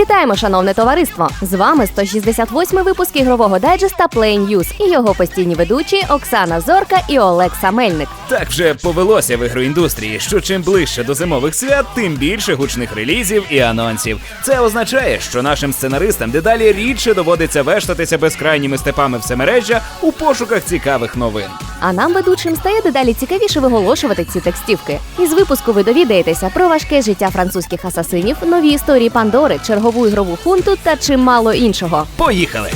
Вітаємо, шановне товариство! З вами 168 випуск ігрового дайджеста Play News і його постійні ведучі Оксана Зорка і Олекса Мельник. Так вже повелося в ігроіндустрії, що чим ближче до зимових свят, тим більше гучних релізів і анонсів. Це означає, що нашим сценаристам дедалі рідше доводиться вештатися безкрайніми степами всемережжя у пошуках цікавих новин. А нам, ведучим, стає дедалі цікавіше виголошувати ці текстівки. Із випуску ви довідаєтеся про важке життя французьких асасинів, нові історії Пандори, чергову ігрову хунту та чимало іншого. Поїхали!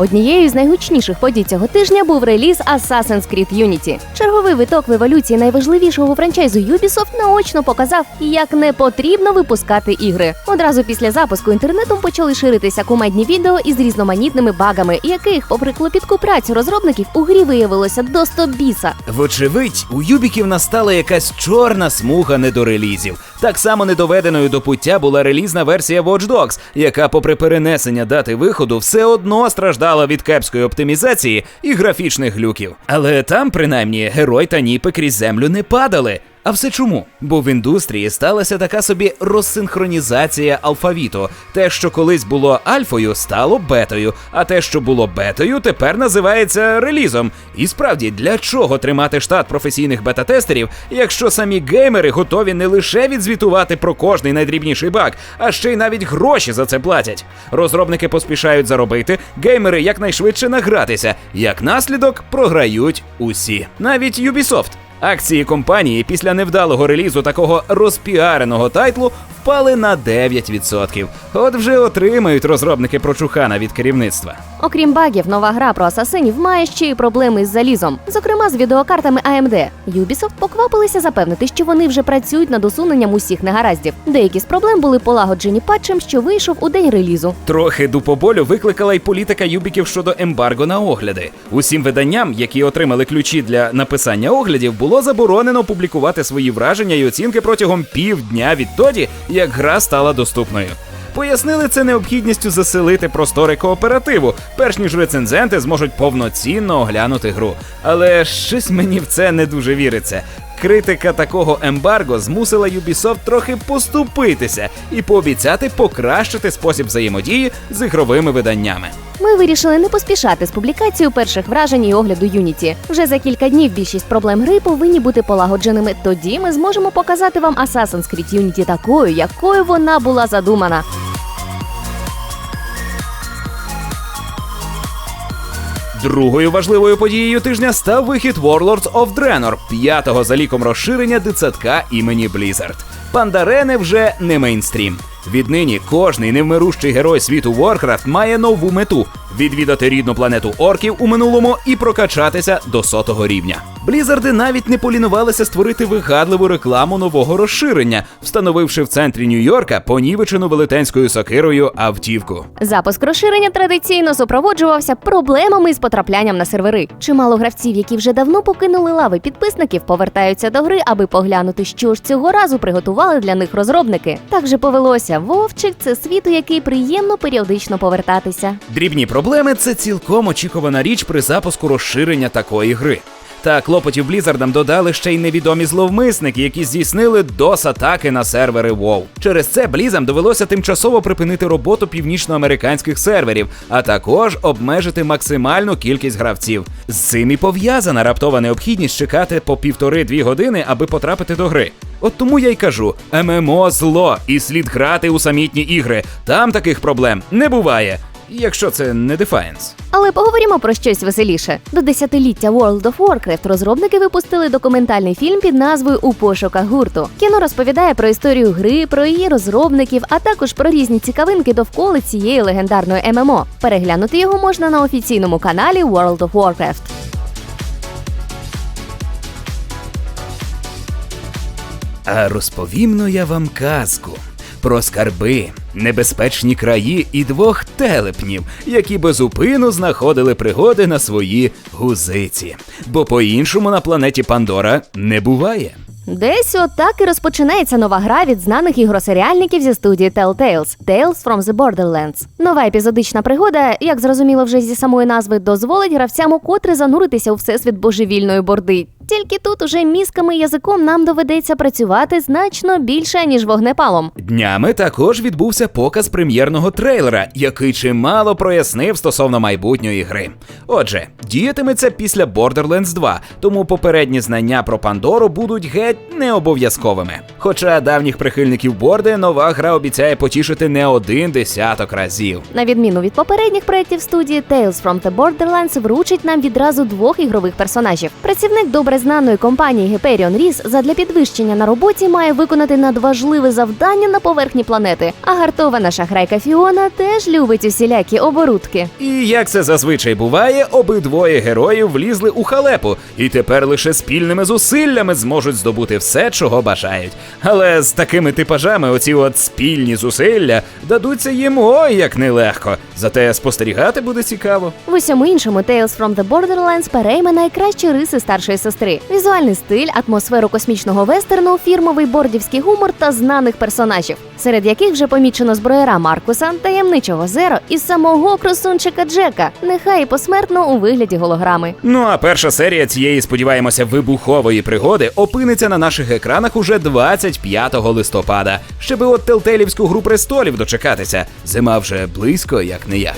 Однією з найгучніших подій цього тижня був реліз Assassin's Creed Unity. Черговий виток в еволюції найважливішого франчайзу Ubisoft наочно показав, як не потрібно випускати ігри. Одразу після запуску інтернетом почали ширитися кумедні відео із різноманітними багами, яких, попри клопітку працю розробників, у грі виявилося до 100 біса. Вочевидь, у юбіків настала якась чорна смуга недорелізів. Так само недоведеною до пуття була релізна версія Watch Dogs, яка, попри перенесення дати виходу, все одно страждала від кепської оптимізації і графічних глюків. Але там, принаймні, герой та ніпи крізь землю не падали. А все чому? Бо в індустрії сталася така собі розсинхронізація алфавіту. Те, що колись було альфою, стало бетою, а те, що було бетою, тепер називається релізом. І справді, для чого тримати штат професійних бета-тестерів, якщо самі геймери готові не лише відзвітувати про кожний найдрібніший баг, а ще й навіть гроші за це платять. Розробники поспішають заробити, геймери якнайшвидше награтися. Як наслідок, програють усі, навіть Ubisoft. Акції компанії після невдалого релізу такого розпіареного тайтлу впали на 9%. От вже отримають розробники прочухана від керівництва. Окрім багів, нова гра про асасинів має ще й проблеми із залізом, зокрема з відеокартами AMD. Ubisoft поквапилися запевнити, що вони вже працюють над усуненням усіх негараздів. Деякі з проблем були полагоджені патчем, що вийшов у день релізу. Трохи дупоболю викликала й політика юбіків щодо ембарго на огляди. Усім виданням, які отримали ключі для написання оглядів, було заборонено публікувати свої враження і оцінки протягом півдня відтоді, як гра стала доступною. Пояснили це необхідністю заселити простори кооперативу, перш ніж рецензенти зможуть повноцінно оглянути гру. Але щось мені в це не дуже віриться. Критика такого ембарго змусила Ubisoft трохи поступитися і пообіцяти покращити спосіб взаємодії з ігровими виданнями. Ми вирішили не поспішати з публікацією перших вражень і огляду Unity. Вже за кілька днів більшість проблем гри повинні бути полагодженими. Тоді ми зможемо показати вам Assassin's Creed Unity такою, якою вона була задумана. Другою важливою подією тижня став вихід Warlords of Draenor, п'ятого за ліком розширення дитсадка імені Blizzard. Пандарени вже не мейнстрім. Віднині кожний невмирущий герой світу Warcraft має нову мету відвідати рідну планету орків у минулому і прокачатися до сотого рівня. Блізарди навіть не полінувалися створити вигадливу рекламу нового розширення, встановивши в центрі Нью-Йорка понівечену велетенською сокирою автівку. Запуск розширення традиційно супроводжувався проблемами з потраплянням на сервери. Чимало гравців, які вже давно покинули лави підписників, повертаються до гри, аби поглянути, що ж цього разу приготували для них розробники. Так же повелося. Вовчик це світ, у який приємно періодично повертатися. Дрібні проблеми це цілком очікувана річ при запуску розширення такої гри. Та клопотів Блізардам додали ще й невідомі зловмисники, які здійснили дос-атаки на сервери WoW. Через це Блізам довелося тимчасово припинити роботу північноамериканських серверів, а також обмежити максимальну кількість гравців. З цим і пов'язана раптова необхідність чекати по півтори-дві години, аби потрапити до гри. От тому я й кажу: ММО зло, і слід грати у самітні ігри. Там таких проблем не буває. Якщо це не Defiance. Але поговоримо про щось веселіше. До десятиліття World of Warcraft розробники випустили документальний фільм під назвою У пошуках гурту. Кіно розповідає про історію гри, про її розробників, а також про різні цікавинки довкола цієї легендарної ММО. Переглянути його можна на офіційному каналі World of Warcraft. А розповімно я вам казку про скарби, небезпечні краї і двох телепнів, які безупину знаходили пригоди на свої гузиці. Бо по-іншому на планеті Пандора не буває. Десь отак і розпочинається нова гра від знаних ігросеріальників зі студії Telltales – Tales from the Borderlands. Нова епізодична пригода, як зрозуміло вже зі самої назви, дозволить гравцям укотре зануритися у всесвіт божевільної борди. Тільки тут уже мізками і язиком нам доведеться працювати значно більше, ніж вогнепалом. Днями також відбувся показ прем'єрного трейлера, який чимало прояснив стосовно майбутньої гри. Отже, діятиметься після Borderlands 2, тому попередні знання про Пандору будуть геть не обов'язковими. Хоча давніх прихильників борди нова гра обіцяє потішити не один десяток разів. На відміну від попередніх проєктів студії Tales from the Borderlands вручить нам відразу двох ігрових персонажів. Працівник добре знаної компанії Hyperion Reese задля підвищення на роботі має виконати надважливе завдання на поверхні планети. А гартована шахрайка Фіона теж любить усілякі оборудки. І як це зазвичай буває, обидвоє героїв влізли у халепу, і тепер лише спільними зусиллями зможуть здобути все, чого бажають. Але з такими типажами оці от спільні зусилля дадуться їм ой як нелегко. Зате спостерігати буде цікаво. В усьому іншому Tales from the Borderlands перейме найкращі риси старшої сестри: візуальний стиль, атмосферу космічного вестерну, фірмовий бордівський гумор та знаних персонажів, серед яких вже помічено зброєра Маркуса, таємничого Зеро і самого красунчика Джека, нехай і посмертно у вигляді голограми. Ну а перша серія цієї, сподіваємося, вибухової пригоди опиниться на наших екранах уже 25 листопада. Щоби от телтелівську гру престолів дочекатися. Зима вже близько, як не як.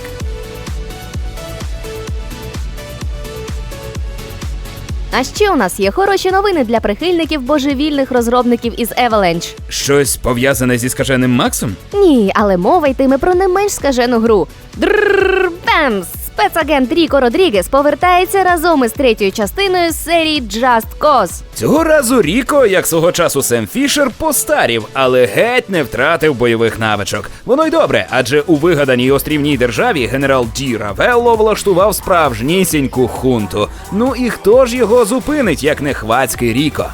А ще у нас є хороші новини для прихильників божевільних розробників із Avalanche. Щось пов'язане зі скаженим Максом? Ні, але мова йтиме про не менш скажену гру. Дррррр, Бемс! Спецагент Ріко Родрігес повертається разом із третьою частиною серії Just Cause. Цього разу Ріко, як свого часу Сем Фішер, постарів, але геть не втратив бойових навичок. Воно й добре, адже у вигаданій острівній державі генерал Ді Равелло влаштував справжнісіньку хунту. Ну і хто ж його зупинить, як не хвацький Ріко?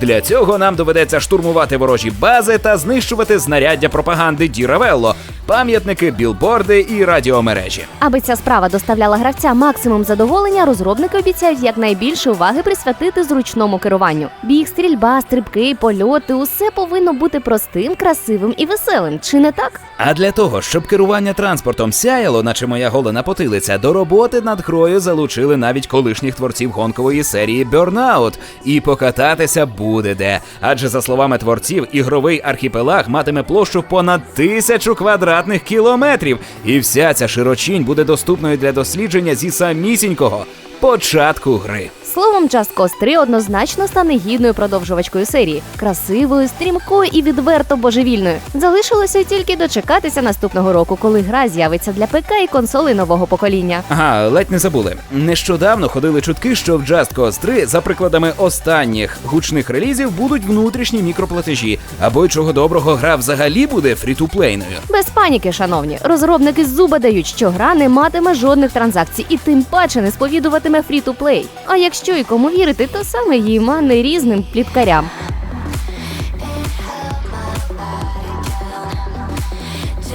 Для цього нам доведеться штурмувати ворожі бази та знищувати знаряддя пропаганди Ді Равелло, пам'ятники, білборди і радіомережі. Аби ця справа доставляла гравця максимум задоволення, розробники обіцяють якнайбільше уваги присвятити зручному керуванню. Біг, стрільба, стрибки, польоти усе повинно бути простим, красивим і веселим. Чи не так? А для того, щоб керування транспортом сяяло, наче моя голена потилиця, до роботи над грою залучили навіть колишніх творців гонкової серії Burnout. І покататися буде де. Адже за словами творців, ігровий архіпелаг матиме площу понад тисячу квадратних кілометрів, і вся ця широчінь буде доступною для дослідження зі самісінького початку гри. Словом, Just Cause 3 однозначно стане гідною продовжувачкою серії, красивою, стрімкою і відверто божевільною. Залишилося тільки дочекатися наступного року, коли гра з'явиться для ПК і консолей нового покоління. Ага, ледь не забули. Нещодавно ходили чутки, що в Just Cause 3, за прикладами останніх гучних релізів, будуть внутрішні мікроплатежі, або й чого доброго гра взагалі буде фрі-ту-плейною. Без паніки, шановні, розробники з зуба дають, що гра не матиме жодних транзакцій і тим паче не сповідуватиме фрі-ту-плей. А якщо і кому вірити, то саме їм, а не різним пліткарям.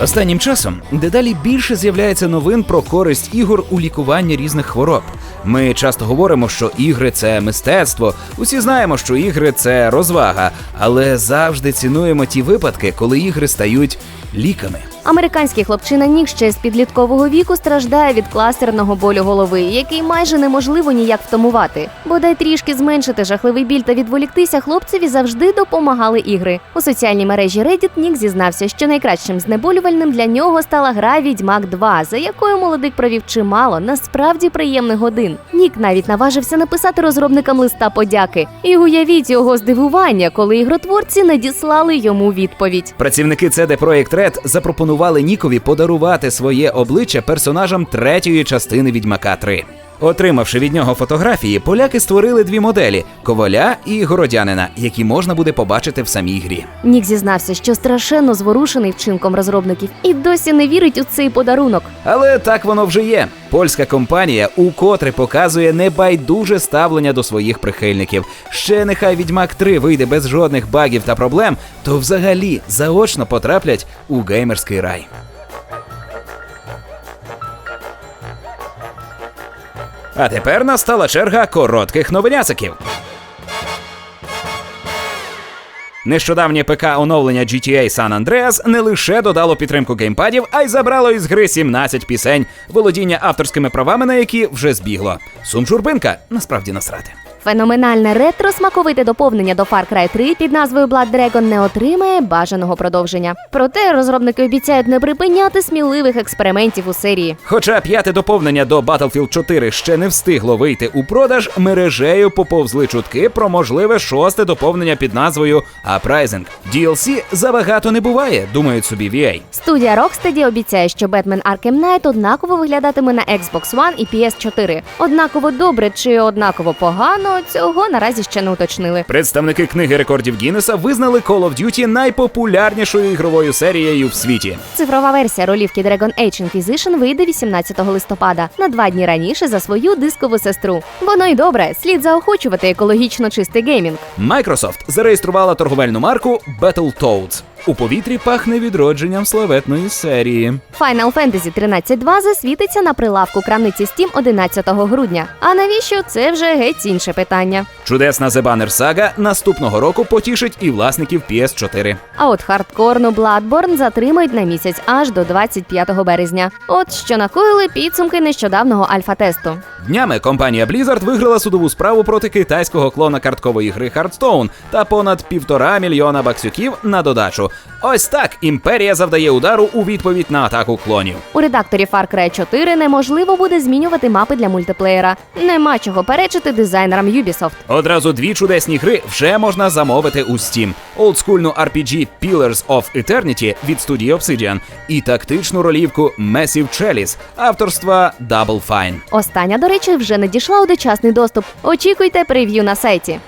Останнім часом дедалі більше з'являється новин про користь ігор у лікуванні різних хвороб. Ми часто говоримо, що ігри це мистецтво. Усі знаємо, що ігри це розвага, але завжди цінуємо ті випадки, коли ігри стають ліками. Американський хлопчина Нік ще з підліткового віку страждає від кластерного болю голови, який майже неможливо ніяк втамувати. Бодай трішки зменшити жахливий біль та відволіктися хлопцеві завжди допомагали ігри. У соціальній мережі Reddit Нік зізнався, що найкращим знеболювальним для нього стала гра Відьмак 2, за якою молодик провів чимало насправді приємних годин. Нік навіть наважився написати розробникам листа подяки. І уявіть його здивування, коли ігротворці надіслали йому відповідь. Працівники CD Projekt Red запропонували Нікові подарувати своє обличчя персонажам третьої частини Відьмака 3. Отримавши від нього фотографії, поляки створили дві моделі коваля і городянина, які можна буде побачити в самій грі. Нік зізнався, що страшенно зворушений вчинком розробників і досі не вірить у цей подарунок. Але так воно вже є. Польська компанія укотре показує небайдуже ставлення до своїх прихильників. Ще нехай Відьмак 3 вийде без жодних багів та проблем, то взагалі заочно потраплять у геймерський рай. А тепер настала черга коротких новинясиків. Нещодавнє ПК оновлення GTA San Andreas не лише додало підтримку геймпадів, а й забрало із гри 17 пісень, володіння авторськими правами на які вже збігло. Сум журбинка насправді насрати. Феноменальне ретро смаковите доповнення до Far Cry 3 під назвою Blood Dragon не отримає бажаного продовження. Проте розробники обіцяють не припиняти сміливих експериментів у серії. Хоча п'яте доповнення до Battlefield 4 ще не встигло вийти у продаж, мережею поповзли чутки про можливе шосте доповнення під назвою Uprising. DLC забагато не буває, думають собі VA. Студія Rocksteady обіцяє, що Batman Arkham Knight однаково виглядатиме на Xbox One і PS4. Однаково добре чи однаково погано, цього наразі ще не уточнили. Представники книги рекордів Гіннеса визнали Call of Duty найпопулярнішою ігровою серією в світі. Цифрова версія ролівки Dragon Age Inquisition вийде 18 листопада, на два дні раніше за свою дискову сестру. Воно й добре, слід заохочувати екологічно чистий геймінг. Microsoft зареєструвала торговельну марку Battletoads. У повітрі пахне відродженням славетної серії. Final Fantasy 13.2 засвітиться на прилавку крамниці Steam 11 грудня. А навіщо це вже геть інше питання? Чудесна The Banner Saga наступного року потішить і власників PS4. А от хардкорну Bloodborne затримають на місяць аж до 25 березня. От що накоїли підсумки нещодавнього альфа-тесту. Днями компанія Blizzard виграла судову справу проти китайського клона карткової гри Hearthstone та понад півтора мільйона баксюків на додачу. Ось так імперія завдає удару у відповідь на атаку клонів. У редакторі Far Cry 4 неможливо буде змінювати мапи для мультиплеєра. Нема чого перечити дизайнерам Ubisoft. Одразу дві чудесні гри вже можна замовити у Steam. олдскульну RPG Pillars of Eternity від студії Obsidian і тактичну ролівку Massive Chalice авторства Double Fine. Остання, до речі, вже не дійшла у дочасний доступ. Очікуйте прев'ю на сайті.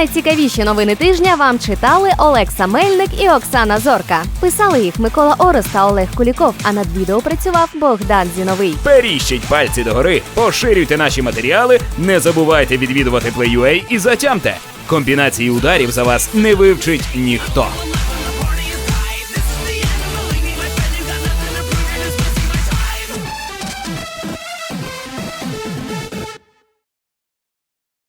Найцікавіші новини тижня вам читали Олекса Мельник і Оксана Зорка. Писали їх Микола Орос та Олег Куліков. А над відео працював Богдан Зіновий. Періщіть пальці догори, поширюйте наші матеріали, не забувайте відвідувати Play.ua і затямте. Комбінації ударів за вас не вивчить ніхто.